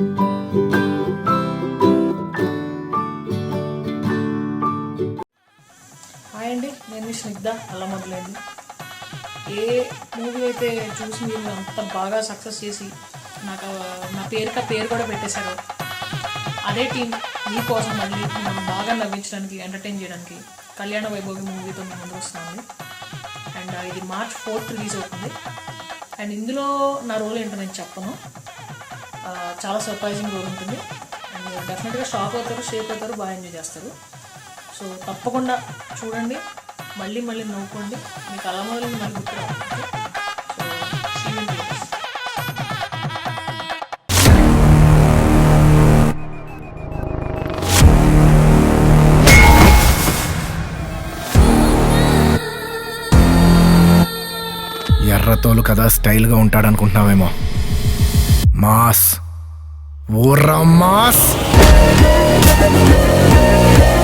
Hi అండి నేను స్నిగ్ధ అలా మొదలైంది ఏ మూవీ అయితే చూసి మీరు అంత బాగా సక్సెస్ చేసి నాకు నా పేరుక పేరు కూడా పెట్టేశారు అదే టీం మీకోసం మళ్ళీ మనం బాగా నవ్వించడానికి ఎంటర్టైన్ చేయడానికి కళ్యాణ వైభోగి మూవీతో మేము ముందు వస్తున్నామండి అండ్. ఇది మార్చ్ ఫోర్త్ రిలీజ్ అవుతుంది. అండ్ ఇందులో నా రోల్ ఏంటో నేను చెప్పను. చాలా సర్ప్రైజింగ్ రోల్ ఉంటుంది. అండ్ డెఫినెట్గా షాక్ అవుతారు షేక్ అవుతారు బాగా ఎంజాయ్ చేస్తారు. సో తప్పకుండా చూడండి. మళ్ళీ మళ్ళీ నవ్వుకోండి. మీకు అలా మొదలు మళ్ళీ గుర్తు ఎర్రతోలు కదా స్టైల్గా ఉంటాడనుకుంటున్నావేమో. மாஸ். ஒரு மாஸ்.